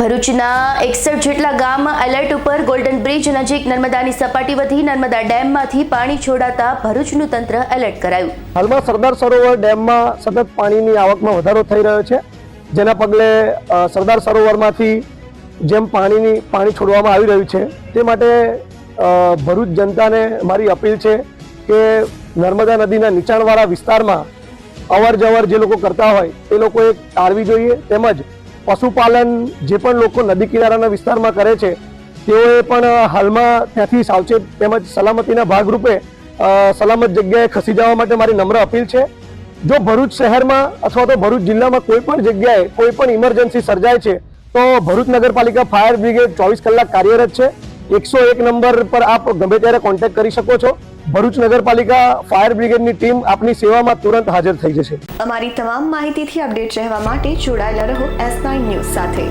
ભરૂચના એકસઠ જેટલા ગામ એલર્ટ ઉપર ગોલ્ડન બ્રિજ નજીક નર્મદાની સપાટી વધી નર્મદા ડેમમાંથી પાણી છોડાતા ભરૂચનું તંત્ર એલર્ટ કરાયું. હાલમાં સરદાર સરોવર ડેમમાં સતત પાણીની આવકમાં વધારો થઈ રહ્યો છે. જેના પગલે સરદાર સરોવરમાંથી જેમ પાણીની, પાણી છોડવામાં આવી રહ્યું છે, તે માટે ભરૂચ જનતાને મારી અપીલ છે કે નર્મદા નદીના નીચાણવાળા વિસ્તારમાં અવર જવર જે લોકો કરતા હોય તે લોકોએ ટાળવી જોઈએ. તેમજ પશુપાલન જે પણ લોકો નદી કિનારાના વિસ્તારમાં કરે છે, તેઓએ પણ હાલમાં ત્યાંથી સાવચેત તેમજ સલામતીના ભાગરૂપે સલામત જગ્યાએ ખસી જવા માટે મારી નમ્ર અપીલ છે. જો ભરૂચ શહેરમાં અથવા તો ભરૂચ જિલ્લામાં કોઈ પણ જગ્યાએ કોઈ પણ ઇમરજન્સી સર્જાય છે, તો ભરૂચ નગરપાલિકા ફાયર બ્રિગેડ ચોવીસ કલાક કાર્યરત છે. એકસો એક નંબર પર આપ ગમે ત્યારે કોન્ટેક્ટ કરી શકો છો. ભરૂચ નગરપાલિકા ફાયર બ્રિગેડની ટીમ આપની સેવામાં તુરંત હાજર થઈ જશે. અમારી તમામ માહિતીથી અપડેટ રહેવા માટે જોડાયેલા રહો એસ નાઇન ન્યૂઝ સાથે.